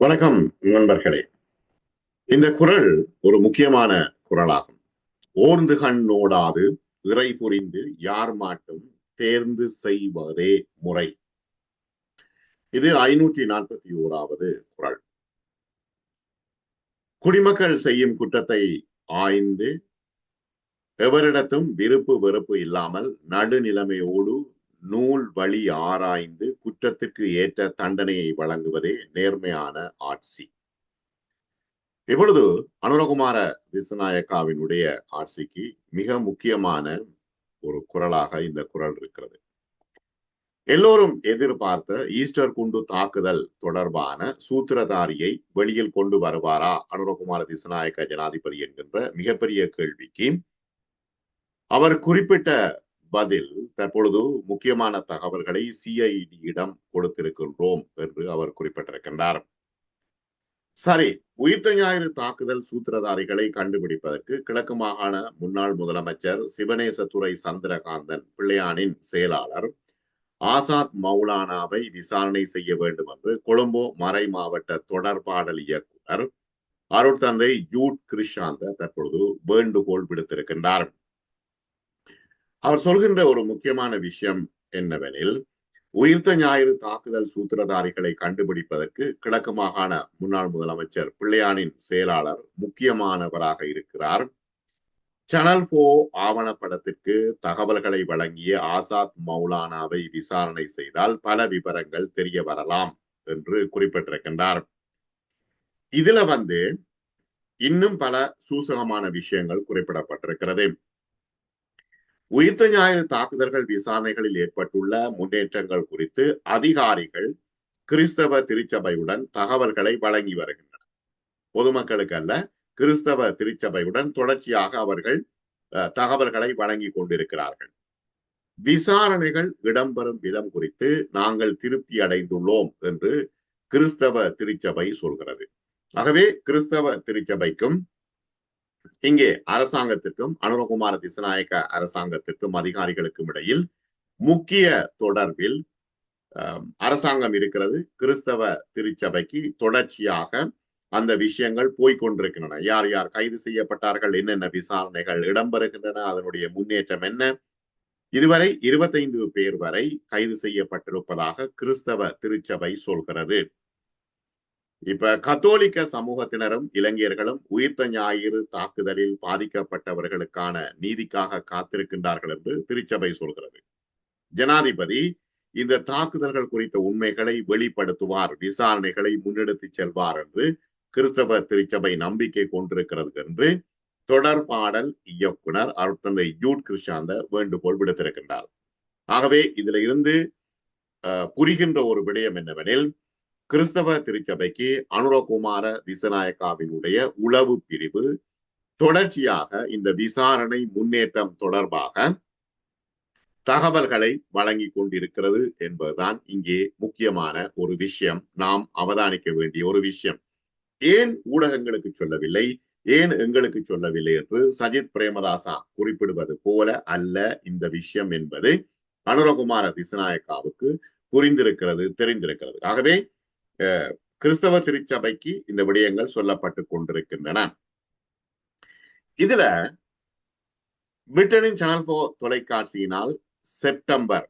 வணக்கம் நண்பர்களே. இந்த குரல் ஒரு முக்கியமான குரலாகும். ஓர்ந்து கண் இறை புரிந்து யார் மாட்டும் தேர்ந்து செய்வதே முறை. இது ஐநூற்றி நாற்பத்தி ஓராவது குரல். குடிமக்கள் செய்யும் குற்றத்தை ஆய்ந்து எவரிடத்தும் விருப்பு வெறுப்பு இல்லாமல் நடுநிலைமையோடு நூல் வழி ஆராய்ந்து குற்றத்துக்கு ஏற்ற தண்டனையை வழங்குவதே நேர்மையான ஆட்சி. இப்பொழுது அனுரகுமார திசுநாயக்காவினுடைய ஆட்சிக்கு மிக முக்கியமான ஒரு குரலாக இந்த குரல் இருக்கிறது. எல்லோரும் எதிர்பார்த்த ஈஸ்டர் குண்டு தாக்குதல் தொடர்பான சூத்திரதாரியை வெளியில் கொண்டு வருவாரா அனுரகுமார திசநாயக்க ஜனாதிபதி என்கின்ற மிகப்பெரிய கேள்விக்கு அவர் குறிப்பிட்ட பதில் தற்பொழுது முக்கியமான தகவல்களை சிஐடியிடம் கொடுத்திருக்கின்றோம் என்று அவர் குறிப்பிட்டிருக்கின்றார். சரி உயிர்த்த ஞாயிறு தாக்குதல் சூத்திரதாரிகளை கண்டுபிடிப்பதற்கு கிழக்கு மாகாண முன்னாள் முதலமைச்சர் சிவனேசத்துறை சந்திரகாந்தன் பிள்ளையானின் செயலாளர் ஆசாத் மௌலானாவை விசாரணை செய்ய வேண்டும் என்று கொழும்போ மறை மாவட்ட தொடர்பாடல் இயக்குனர் அருட்தந்தை ஜூட் கிருஷாந்த தற்பொழுது வேண்டுகோள் விடுத்திருக்கின்றார். அவர் சொல்கின்ற ஒரு முக்கியமான விஷயம் என்னவெனில் உயிர்த்த ஞாயிறு தாக்குதல் சூத்திரதாரிகளை கண்டுபிடிப்பதற்கு கிழக்கு மாகாண முன்னாள் முதலமைச்சர் பிள்ளையானின் செயலாளர் முக்கியமானவராக இருக்கிறார். சனல் போ ஆவணப்படத்திற்கு தகவல்களை வழங்கிய ஆசாத் மௌலானாவை விசாரணை செய்தால் பல விவரங்கள் தெரிய வரலாம் என்று குறிப்பிட்டிருக்கின்றார். இதுல வந்து இன்னும் பல சூசகமான விஷயங்கள் குறிப்பிடப்பட்டிருக்கிறது. உயிர்த்த ஞாயிறு தாக்குதல்கள் விசாரணைகளில் ஏற்பட்டுள்ள முன்னேற்றங்கள் குறித்து அதிகாரிகள் கிறிஸ்தவ திருச்சபையுடன் தகவல்களை வழங்கி வருகின்றனர். பொதுமக்களுக்கு அல்ல கிறிஸ்தவ திருச்சபையுடன் தொடர்ச்சியாக அவர்கள் தகவல்களை வழங்கி கொண்டிருக்கிறார்கள். விசாரணைகள் இடம்பெறும் விதம் குறித்து நாங்கள் திருப்தி அடைந்துள்ளோம் என்று கிறிஸ்தவ திருச்சபை சொல்கிறது. ஆகவே கிறிஸ்தவ திருச்சபைக்கும் இங்கே அரசாங்கத்திற்கும் அனுரகுமார திசநாயக்க அரசாங்கத்திற்கும் அதிகாரிகளுக்கும் இடையில் முக்கிய தொடர்பில் அரசாங்கம் இருக்கிறது. கிறிஸ்தவ திருச்சபைக்கு தொடர்ச்சியாக அந்த விஷயங்கள் போய்கொண்டிருக்கின்றன. யார் யார் கைது செய்யப்பட்டார்கள்? என்னென்ன விசாரணைகள் இடம்பெறுகின்றன? அதனுடைய முன்னேற்றம் என்ன? இதுவரை இருபத்தைந்து பேர் வரை கைது செய்யப்பட்டிருப்பதாக கிறிஸ்தவ திருச்சபை சொல்கிறது. இப்ப கத்தோலிக்க சமூகத்தினரும் இளைஞர்களும் உயிர்த்த ஞாயிறு தாக்குதலில் பாதிக்கப்பட்டவர்களுக்கான நீதிக்காக காத்திருக்கின்றார்கள் என்று திருச்சபை சொல்கிறது. ஜனாதிபதி இந்த தாக்குதல்கள் குறித்த உண்மைகளை வெளிப்படுத்துவார் விசாரணைகளை முன்னெடுத்து செல்வார் என்று கிறிஸ்தவ திருச்சபை நம்பிக்கை கொண்டிருக்கிறது என்று தொடர்பாடல் இயக்குனர் அருத்தந்தை ஜூட் கிருஷாந்த வேண்டுகோள் விடுத்திருக்கின்றார். ஆகவே இதுல இருந்து புரிகின்ற ஒரு விடயம் என்னவெனில் கிறிஸ்தவ திருச்சபைக்கு அனுரகுமார திசநாயக்காவினுடைய உளவு பிரிவு தொடர்ச்சியாக இந்த விசாரணை முன்னேற்றம் தொடர்பாக தகவல்களை வழங்கி கொண்டிருக்கிறது என்பதுதான் இங்கே முக்கியமான ஒரு விஷயம். நாம் அவதானிக்க வேண்டிய ஒரு விஷயம். ஏன் ஊடகங்களுக்கு சொல்லவில்லை? ஏன் எங்களுக்கு சொல்லவில்லை என்று சஜித் பிரேமதாசா குறிப்பிடுவது போல அல்ல இந்த விஷயம் என்பது அனுரகுமார திசநாயக்காவுக்கு புரிந்திருக்கிறது தெரிந்திருக்கிறது. ஆகவே கிறிஸ்தவ திருச்சபைக்கு இந்த விடயங்கள் சொல்லப்பட்டு கொண்டிருக்கின்றன. இதுல பிரிட்டனின் சேனல் போ தொலைக்காட்சியினால் செப்டம்பர்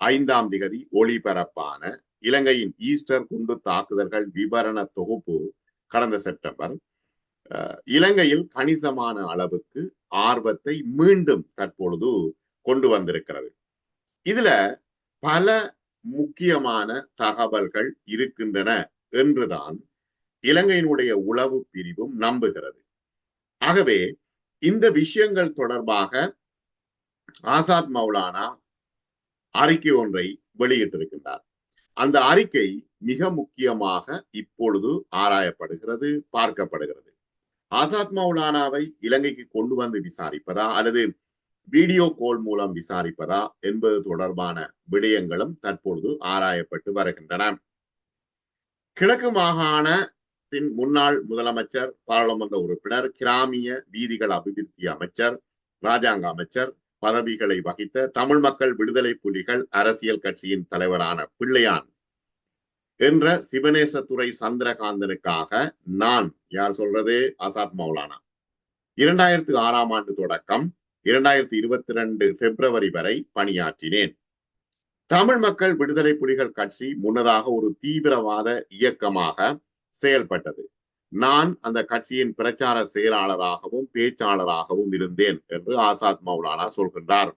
ஐந்தாம் திகதி ஒளிபரப்பான இலங்கையின் ஈஸ்டர் குண்டு தாக்குதல்கள் விவரண தொகுப்பு கடந்த செப்டம்பர். இலங்கையில் கணிசமான அளவுக்கு ஆர்வத்தை மீண்டும் தற்பொழுது கொண்டு வந்திருக்கிறது. இதுல பல முக்கியமான தகவல்கள் இருக்கின்றன என்றுதான் இலங்கையினுடைய உளவு பிரிவும் நம்புகிறது. ஆகவே இந்த விஷயங்கள் தொடர்பாக ஆசாத் மௌலானா அறிக்கை ஒன்றை வெளியிட்டிருக்கின்றார். அந்த அறிக்கை மிக முக்கியமாக இப்பொழுது ஆராயப்படுகிறது பார்க்கப்படுகிறது. ஆசாத் மௌலானாவை இலங்கைக்கு கொண்டு வந்து விசாரிப்பதா அல்லது வீடியோ கோல் மூலம் விசாரிப்பதா என்பது தொடர்பான விடயங்களும் தற்பொழுது ஆராயப்பட்டு வருகின்றன. கிழக்கு மாகாண பின் முன்னாள் முதலமைச்சர் பாராளுமன்ற உறுப்பினர் கிராமிய வீதிகள் அபிவிருத்தி அமைச்சர் ராஜாங்க அமைச்சர் பதவிகளை வகித்த தமிழ் மக்கள் விடுதலை புலிகள் அரசியல் கட்சியின் தலைவரான பிள்ளையான் என்ற சிவனேசத்துறை சந்திரகாந்தனுக்காக நான் யார் சொல்றது? ஆசாத் மௌலானா. இரண்டாயிரத்தி ஆறாம் ஆண்டு தொடக்கம் இரண்டாயிரத்தி இருபத்தி ரெண்டு பிப்ரவரி வரை பணியாற்றினேன். தமிழ் மக்கள் விடுதலை புலிகள் கட்சி முன்னதாக ஒரு தீவிரவாத இயக்கமாக செயல்பட்டது. நான் அந்த கட்சியின் பிரச்சார செயலாளராகவும் பேச்சாளராகவும் இருந்தேன் என்று ஆசாத் மௌலானா சொல்கின்றார்.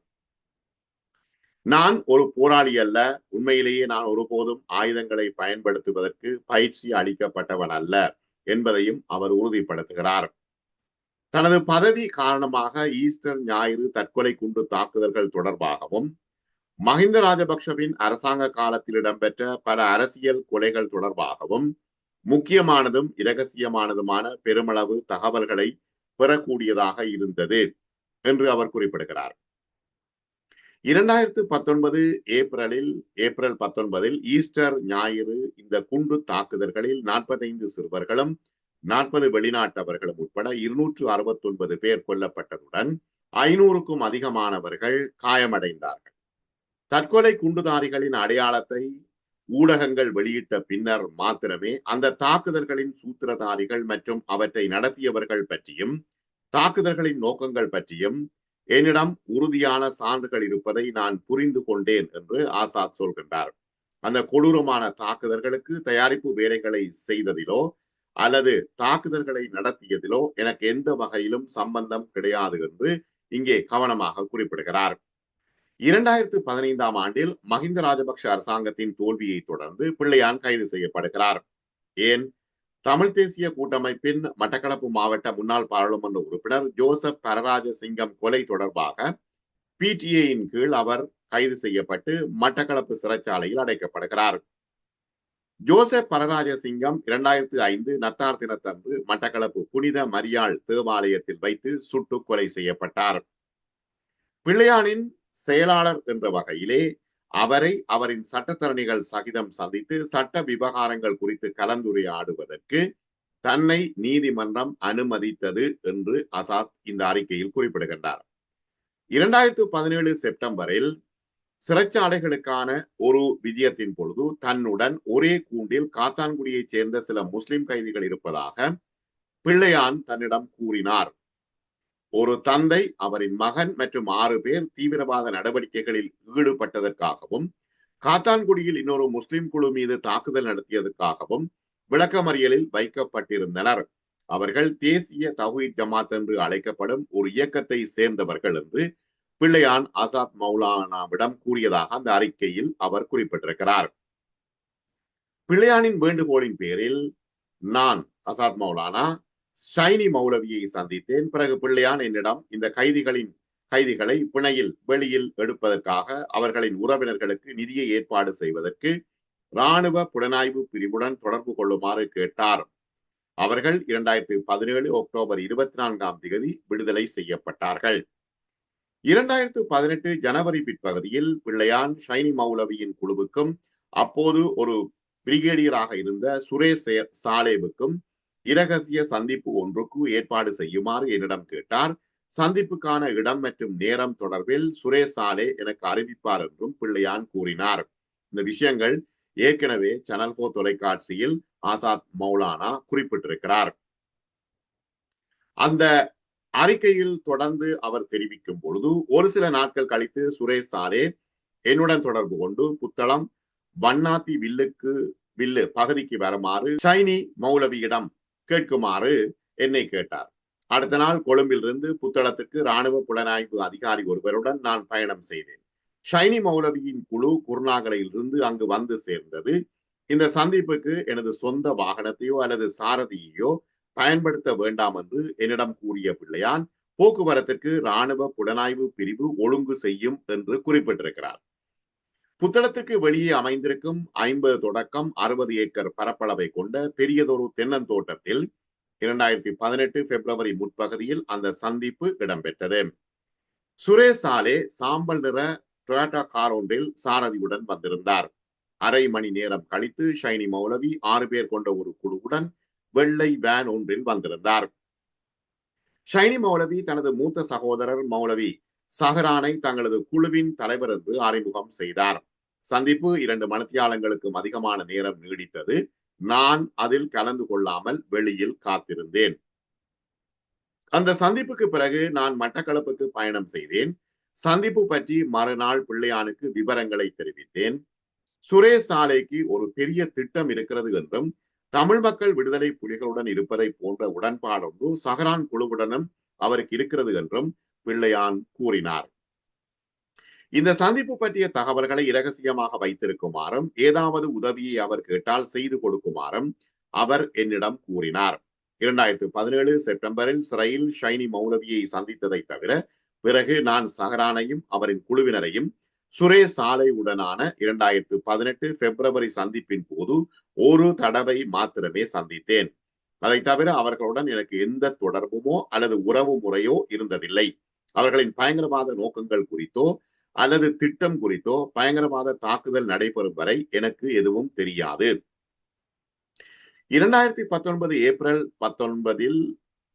நான் ஒரு போராளி அல்ல உண்மையிலேயே நான் ஒருபோதும் ஆயுதங்களை பயன்படுத்துவதற்கு பயிற்சி அளிக்கப்பட்டவன் அல்ல என்பதையும் அவர் உறுதிப்படுத்துகிறார். தனது பதவி காரணமாக ஈஸ்டர் ஞாயிறு தற்கொலை குண்டு தாக்குதல்கள் தொடர்பாகவும் மஹிந்த ராஜபக்ஷவின் அரசாங்க காலத்தில் இடம்பெற்ற பல அரசியல் கொலைகள் தொடர்பாகவும் முக்கியமானதும் இரகசியமானதுமான பெருமளவு தகவல்களை பெறக்கூடியதாக இருந்தது என்று அவர் குறிப்பிடுகிறார். இரண்டாயிரத்து பத்தொன்பது ஏப்ரலில் ஏப்ரல் பத்தொன்பதில் ஈஸ்டர் ஞாயிறு இந்த குண்டு தாக்குதல்களில் நாற்பத்தைந்து சிறுவர்களும் நாற்பது வெளிநாட்டவர்களும் உட்பட இருநூற்று அறுபத்தி ஒன்பது பேர் கொல்லப்பட்டதுடன் ஐநூறுக்கும் அதிகமானவர்கள் காயமடைந்தார்கள். தற்கொலை குண்டுதாரிகளின் அடையாளத்தை ஊடகங்கள் வெளியிட்ட பின்னர் மாத்திரமே அந்த தாக்குதல்களின் சூத்திரதாரிகள் மற்றும் அவற்றை நடத்தியவர்கள் பற்றியும் தாக்குதல்களின் நோக்கங்கள் பற்றியும் என்னிடம் உறுதியான சான்றுகள் இருப்பதை நான் புரிந்து கொண்டேன் என்று ஆசாத் சொல்கின்றார். அந்த கொடூரமான தாக்குதல்களுக்கு தயாரிப்பு வேலைகளை செய்ததிலோ அல்லது தாக்குதல்களை நடத்தியதிலோ எனக்கு எந்த வகையிலும் சம்பந்தம் கிடையாது என்று இங்கே கவனமாக குறிப்பிடுகிறார். இரண்டாயிரத்து பதினைந்தாம் ஆண்டில் மஹிந்த ராஜபக்ஷ அரசாங்கத்தின் தோல்வியை தொடர்ந்து பிள்ளையான் கைது செய்யப்படுகிறார். ஏன்? தமிழ் தேசிய கூட்டமைப்பின் மட்டக்களப்பு மாவட்ட முன்னாள் பாராளுமன்ற உறுப்பினர் ஜோசப் பரராஜ சிங்கம் கொலை தொடர்பாக பிடிஏயின் கீழ் அவர் கைது செய்யப்பட்டு மட்டக்களப்பு சிறைச்சாலையில் அடைக்கப்படுகிறார். ஜோசப் பரராஜ சிங்கம் இரண்டாயிரத்தி ஐந்து நத்தார் தினத்தன்று மட்டக்களப்பு புனித மரியாள் தேவாலயத்தில் வைத்து சுட்டு கொலை செய்யப்பட்டார். பிள்ளையானின் செயலாளர் என்ற வகையிலே அவரை அவரின் சட்டத்தரணிகள் சகிதம் சந்தித்து சட்ட விவகாரங்கள் குறித்து கலந்துரையாடுவதற்கு தன்னை நீதிமன்றம் அனுமதித்தது என்று அசாத் இந்த அறிக்கையில் குறிப்பிடுகின்றார். இரண்டாயிரத்து பதினேழு செப்டம்பரில் சிறைச்சாலைகளுக்கான ஒரு விஜயத்தின் பொழுது தன்னுடன் ஒரே கூண்டில் காத்தான்குடியைச் சேர்ந்த சில முஸ்லிம் கைதிகள் இருப்பதாக பிள்ளையான் தன்னிடம் கூறினார். ஒரு தந்தை அவரின் மகன் மற்றும் ஆறு பேர் தீவிரவாத நடவடிக்கைகளில் ஈடுபட்டதற்காகவும் காத்தான்குடியில் இன்னொரு முஸ்லிம் குழு மீது தாக்குதல் நடத்தியதற்காகவும் விளக்கமறியலில் வைக்கப்பட்டிருந்தனர். அவர்கள் தேசிய தகுதி ஜமாத் என்று அழைக்கப்படும் ஒரு இயக்கத்தை சேர்ந்தவர்கள் என்று பிள்ளையான் ஆசாத் மௌலானாவிடம் கூறியதாக அந்த அறிக்கையில் அவர் குறிப்பிட்டிருக்கிறார். பிள்ளையானின் வேண்டுகோளின் பேரில் நான் அசாத் மௌலானா ஷைனி மௌலவியை சந்தித்தேன். பிறகு பிள்ளையான் என்னிடம் இந்த கைதிகளின் கைதிகளை பிணையில் வெளியில் எடுப்பதற்காக அவர்களின் உறவினர்களுக்கு நிதியை ஏற்பாடு செய்வதற்கு இராணுவ புலனாய்வு பிரிவுடன் தொடர்பு கொள்ளுமாறு கேட்டார். அவர்கள் இரண்டாயிரத்தி பதினேழு அக்டோபர் இருபத்தி நான்காம் தேதி விடுதலை செய்யப்பட்டார்கள். இரண்டாயிரத்து பதினெட்டு ஜனவரி பிற்பகுதியில் பிள்ளையான் ஷைனி மௌலவியின் குழுவுக்கும் அப்போது ஒரு பிரிகேடியராக இருந்த சுரேஷ் சாலேவுக்கும் இரகசிய சந்திப்பு ஒன்றுக்கு ஏற்பாடு செய்யுமாறு என்னிடம் கேட்டார். சந்திப்புக்கான இடம் மற்றும் நேரம் தொடர்பில் சுரேஷ் சாலே எனக்கு அறிவிப்பார் என்றும் பிள்ளையான் கூறினார். இந்த விஷயங்கள் ஏற்கனவே சேனல் போ தொலைக்காட்சியில் ஆசாத் மௌலானா குறிப்பிட்டிருக்கிறார். அந்த அறிக்கையில் தொடர்ந்து அவர் தெரிவிக்கும் பொழுது ஒரு சில நாட்கள் கழித்து சுரேஷ் சாரே என்னுடன் தொடர்பு கொண்டு புத்தளம் வண்ணாத்தி வில்லுக்கு வில்லு பகுதிக்கு வருமாறு ஷைனி மௌலவியிடம் கேட்குமாறு என்னை கேட்டார். அடுத்த நாள் கொழும்பிலிருந்து புத்தளத்துக்கு ராணுவ புலனாய்வு அதிகாரி ஒருவருடன் நான் பயணம் செய்தேன். ஷைனி மௌலவியின் குழு குருநாகலையிலிருந்து அங்கு வந்து சேர்ந்தது. இந்த சந்திப்புக்கு எனது சொந்த வாகனத்தையோ அல்லது சாரதியையோ பயன்படுத்த வேண்டாம் என்று என்னிடம் கூறிய பிள்ளையான் போக்குவரத்துக்கு ராணுவ புலனாய்வு பிரிவு ஒழுங்கு செய்யும் என்று குறிப்பிட்டிருக்கிறார். புத்தளத்துக்கு வெளியே அமைந்திருக்கும் ஐம்பது தொடக்கம் அறுபது ஏக்கர் பரப்பளவை கொண்ட பெரியதொரு தென்னந்தோட்டத்தில் இரண்டாயிரத்தி பதினெட்டு பிப்ரவரி முற்பகுதியில் அந்த சந்திப்பு இடம்பெற்றது. சுரேஷ் சாலே சாம்பல் நிற டொயோட்டா கார் ஒன்றில் சாரதியுடன் வந்திருந்தார். அரை மணி நேரம் கழித்து ஷைனி மௌலவி ஆறு பேர் கொண்ட ஒரு குழுவுடன் வெள்ளை வேன் ஒன்றில் வந்திருந்தார். ஷைனி மௌலவி தனது மூத்த சகோதரர் மௌலவி சஹரானை தங்களது குழுவின் தலைவர் என்று அறிமுகம் செய்தார். சந்திப்பு இரண்டு மணித்தியாலங்களுக்கும் அதிகமான நேரம் நீடித்தது. நான் அதில் கலந்து கொள்ளாமல் வெளியில் காத்திருந்தேன். அந்த சந்திப்புக்கு பிறகு நான் மட்டக்களப்புக்கு பயணம் செய்தேன். சந்திப்பு பற்றி மறுநாள் பிள்ளையானுக்கு விவரங்களை தெரிவித்தேன். சுரேஷ் சாலைக்கு ஒரு பெரிய திட்டம் இருக்கிறது என்றும் தமிழ் மக்கள் விடுதலை புலிகளுடன் இருப்பதை போன்ற உடன்பாடொன்று சஹரான் குழுவுடனும் அவருக்கு இருக்கிறது என்றும் பிள்ளையான் கூறினார். இந்த சந்திப்பு பற்றிய தகவல்களை இரகசியமாக வைத்திருக்குமாறும் ஏதாவது உதவியை அவர் கேட்டால் செய்து கொடுக்குமாறும் அவர் என்னிடம் கூறினார். இரண்டாயிரத்தி பதினேழு செப்டம்பரில் சிறையில் ஷைனி மௌலவியை சந்தித்ததை தவிர பிறகு நான் சஹரானையும் அவரின் குழுவினரையும் சுரேஷ் சாலையுடனான இரண்டாயிரத்து பதினெட்டு பிப்ரவரி சந்திப்பின் போது ஒரு தடவை மாத்திரமே சந்தித்தேன். அதை தவிர அவர்களுடன் எனக்கு எந்த தொடர்புமோ அல்லது உறவு முறையோ இருந்ததில்லை. அவர்களின் பயங்கரவாத நோக்கங்கள் குறித்தோ அல்லது திட்டம் குறித்தோ பயங்கரவாத தாக்குதல் நடைபெறும் வரை எனக்கு எதுவும் தெரியாது. இரண்டாயிரத்தி பத்தொன்பது ஏப்ரல் பத்தொன்பதில்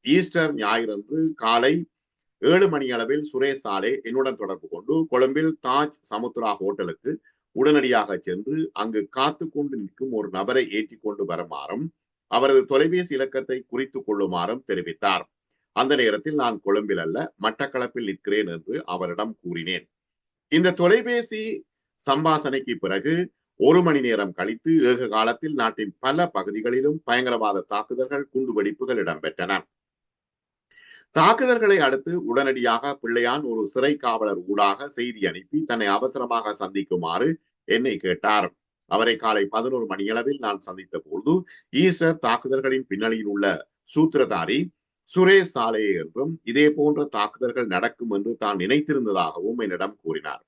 ஈஸ்டர் ஞாயிறன்று காலை ஏழு மணி அளவில் சுரேஷ் சாலே என்னுடன் தொடர்பு கொண்டு கொழும்பில் தாஜ் சமுத்ரா ஹோட்டலுக்கு உடனடியாக சென்று அங்கு காத்து கொண்டு நிற்கும் ஒரு நபரை ஏற்றி கொண்டு வருமாறும் அவரது தொலைபேசி இலக்கத்தை குறித்து கொள்ளுமாறும் தெரிவித்தார். அந்த நேரத்தில் நான் கொழும்பில் அல்ல மட்டக்களப்பில் நிற்கிறேன் என்று அவரிடம் கூறினேன். இந்த தொலைபேசி சம்பாசனைக்கு பிறகு ஒரு மணி நேரம் கழித்து ஏக காலத்தில் நாட்டின் பல பகுதிகளிலும் பயங்கரவாத தாக்குதல்கள் குண்டுவெடிப்புகள் இடம்பெற்றன. தாக்குதல்களை அடுத்து உடனடியாக பிள்ளையான் ஒரு சிறை காவலர் ஊடாக செய்தி அனுப்பி தன்னை அவசரமாக சந்திக்குமாறு என்னை கேட்டார். அவரை காலை பதினோரு மணியளவில் நான் சந்தித்த பொழுது ஈஸ்டர் தாக்குதல்களின் பின்னணியில் உள்ள சூத்திரதாரி சுரேஷ் சாலே என்றும் இதே போன்ற தாக்குதல்கள் நடக்கும் என்று தான் நினைத்திருந்ததாகவும் என்னிடம் கூறினார்.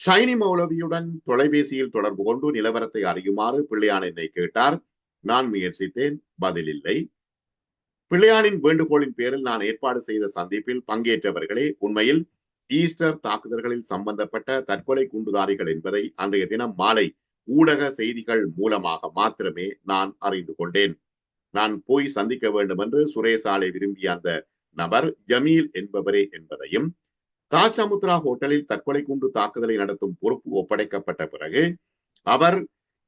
ஷைனி மௌலவியுடன் தொலைபேசியில் தொடர்பு கொண்டு நிலவரத்தை அறியுமாறு பிள்ளையான் என்னை கேட்டார். நான் முயற்சித்தேன். பதில் இல்லை. பிள்ளையானின் வேண்டுகோளின் பேரில் நான் ஏற்பாடு செய்த சந்திப்பில் பங்கேற்றவர்களே உண்மையில் ஈஸ்டர் தாக்குதல்களில் சம்பந்தப்பட்ட தற்கொலை குண்டுதாரிகள் என்பதை அன்றைய தினம் மாலை ஊடக செய்திகள் மூலமாக மாத்திரமே நான் அறிந்து கொண்டேன். நான் போய் சந்திக்க வேண்டும் என்று சுரேசாலை விரும்பிய அந்த நபர் ஜமீல் என்பவரே என்பதையும் தாஜ் சமுத்ரா ஹோட்டலில் தற்கொலை குண்டு தாக்குதலை நடத்தும் பொறுப்பு ஒப்படைக்கப்பட்ட பிறகு அவர்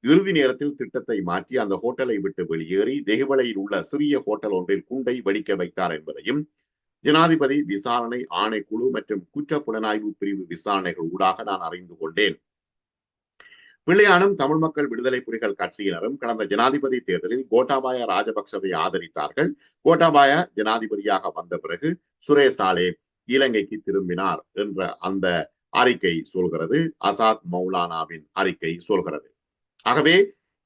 இறுதி நேரத்தில் திட்டத்தை மாற்றி அந்த ஹோட்டலை விட்டு வெளியேறி தெஹிவலையில் உள்ள சிறிய ஹோட்டல் ஒன்றில் குண்டை வெடிக்க வைத்தார் என்பதையும் ஜனாதிபதி விசாரணை ஆணைக்குழு மற்றும் குற்ற புலனாய்வு பிரிவு விசாரணைகள் ஊடாக நான் அறிந்து கொண்டேன். பிள்ளையானும் தமிழ் மக்கள் விடுதலை புலிகள் கட்சியினரும் கடந்த ஜனாதிபதி தேர்தலில் கோட்டாபாய ராஜபக்சவை ஆதரித்தார்கள். கோட்டாபாய ஜனாதிபதியாக வந்த பிறகு சுரேஷ் சாலே இலங்கைக்கு திரும்பினார் என்ற அந்த அறிக்கை சொல்கிறது. அசாத் மௌலானாவின் அறிக்கை சொல்கிறது. ஆகவே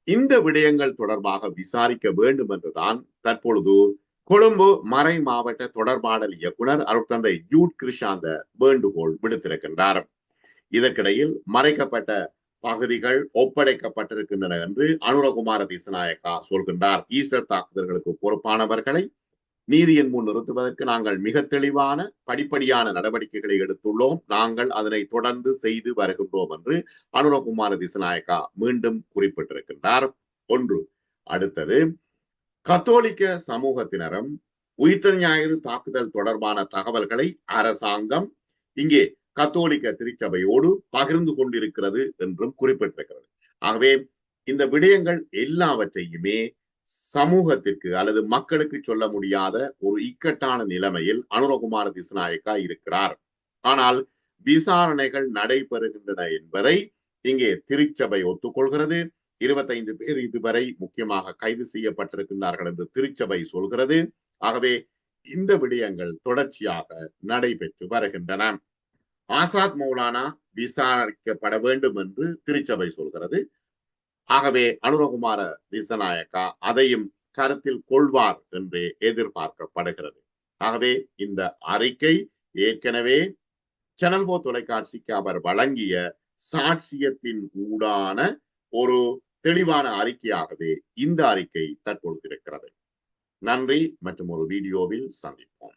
இந்த விடயங்கள் தொடர்பாக விசாரிக்க வேண்டும் என்றுதான் தற்பொழுது கொழும்பு மறை மாவட்ட தொடர்பாடல் இயக்குனர் அருட்தந்தை ஜூட் கிருஷாந்த வேண்டுகோள் விடுத்திருக்கின்றார். இதற்கிடையில் மறைக்கப்பட்ட பகுதிகள் ஒப்படைக்கப்பட்டிருக்கின்றன என்று அனுரகுமார திசநாயக்கா சொல்கின்றார். ஈஸ்டர் தாக்குதல்களுக்கு பொறுப்பானவர்களை நீதியின் முன் நிறுத்துவதற்கு நாங்கள் மிக தெளிவான படிப்படியான நடவடிக்கைகளை எடுத்துள்ளோம். நாங்கள் அதனை தொடர்ந்து செய்து வருகின்றோம் என்று அனுரகுமார திசநாயக்கா மீண்டும் குறிப்பிட்டிருக்கின்றார். ஒன்று. அடுத்தது கத்தோலிக்க சமூகத்தினரும் உயிர்த்த ஞாயிறு தாக்குதல் தொடர்பான தகவல்களை அரசாங்கம் இங்கே கத்தோலிக்க திருச்சபையோடு பகிர்ந்து கொண்டிருக்கிறது என்றும் குறிப்பிட்டிருக்கிறது. ஆகவே இந்த விடயங்கள் எல்லாவற்றையுமே சமூகத்திற்கு அல்லது மக்களுக்கு சொல்ல முடியாத ஒரு இக்கட்டான நிலைமையில் அனுரகுமார திசுநாயக்கா இருக்கிறார். ஆனால் விசாரணைகள் நடைபெறுகின்றன என்பதை இங்கே திருச்சபை ஒத்துக்கொள்கிறது. இருபத்தைந்து பேர் இதுவரை முக்கியமாக கைது செய்யப்பட்டிருக்கின்றார்கள் என்று திருச்சபை சொல்கிறது. ஆகவே இந்த விடயங்கள் தொடர்ச்சியாக நடைபெற்று வருகின்றன. ஆசாத் மௌலானா விசாரிக்கப்பட வேண்டும் என்று திருச்சபை சொல்கிறது. ஆகவே அனுரகுமார திசநாயக்கா அதையும் கருத்தில் கொள்வார் என்று எதிர்பார்க்கப்படுகிறது. ஆகவே இந்த அறிக்கை ஏற்கனவே சேனல் போ தொலைக்காட்சிக்கு அவர் வழங்கிய சாட்சியத்தின் ஊடான ஒரு தெளிவான அறிக்கையாகவே இந்த அறிக்கை தற்பொழுது இருக்கிறது. நன்றி மற்றும் ஒரு வீடியோவில் சந்திப்போம்.